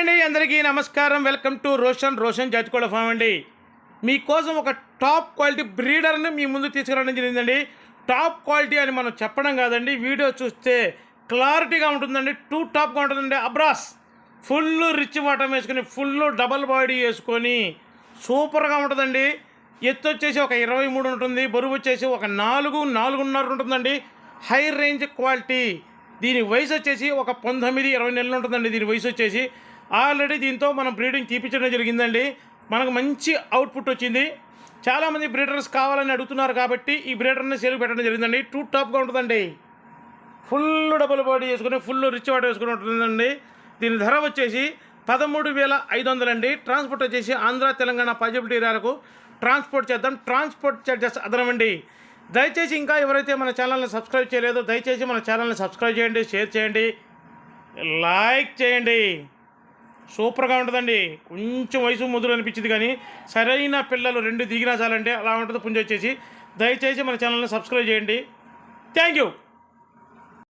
అండి అందరికీ నమస్కారం. Welcome to Roshan. రోషన్ జాతికోళ్ళ ఫామ్ అండి. మీకోసం ఒక టాప్ క్వాలిటీ బ్రీడర్ని మీ ముందు తీసుకురావడం జరిగిందండి. టాప్ క్వాలిటీ అని మనం చెప్పడం కాదండి. వీడియో చూస్తే క్లారిటీగా ఉంటుందండి. టూ టాప్గా ఉంటుందండి. అబ్రాస్! ఫుల్ రిచ్ వాటర్ వేసుకొని ఫుల్ డబల్ బాడీ వేసుకొని సూపర్గా ఉంటుందండి. ఎత్తు వచ్చేసి ఒక ఇరవై మూడు ఉంటుంది. బరువు వచ్చేసి ఒక నాలుగు నాలుగున్నర ఉంటుందండి. High range quality. దీని వయసు వచ్చేసి ఒక పంతొమ్మిది ఇరవై నెలలు ఉంటుందండి. దీని వయసు వచ్చేసి ఆల్రెడీ దీంతో మనం బ్రీడింగ్ తీపించడం జరిగిందండి. మనకు మంచి అవుట్పుట్ వచ్చింది. చాలామంది బ్రీడర్స్ కావాలని అడుగుతున్నారు కాబట్టి ఈ బ్రీడర్ని సేల్ పెట్టడం జరిగిందండి. టూ టాప్గా ఉంటుందండి. ఫుల్ డబుల్ బాడీ వేసుకుని ఫుల్ రిచ్ వాటర్ వేసుకుని ఉంటుందండి. దీని ధర వచ్చేసి పదమూడు వేల ఐదు వందలండి ట్రాన్స్పోర్ట్ వచ్చేసి ఆంధ్ర తెలంగాణ పాజిబిలిటీ ఏరియాలకు ట్రాన్స్పోర్ట్ చేద్దాం. ట్రాన్స్పోర్ట్ చార్జెస్ అదనమండి దయచేసి ఇంకా ఎవరైతే మన ఛానల్ని సబ్స్క్రైబ్ చేయలేదో దయచేసి మన ఛానల్ని సబ్స్క్రైబ్ చేయండి షేర్ చేయండి లైక్ చేయండి. సూపర్గా ఉంటుందండి. కొంచెం వయసు ముదురు అనిపించింది కానీ సరైన పిల్లలు రెండు దిగినా చాలంటే అలా ఉంటుంది పుంజ వచ్చేసి. దయచేసి మన ఛానల్ని సబ్స్క్రైబ్ చేయండి. Thank you.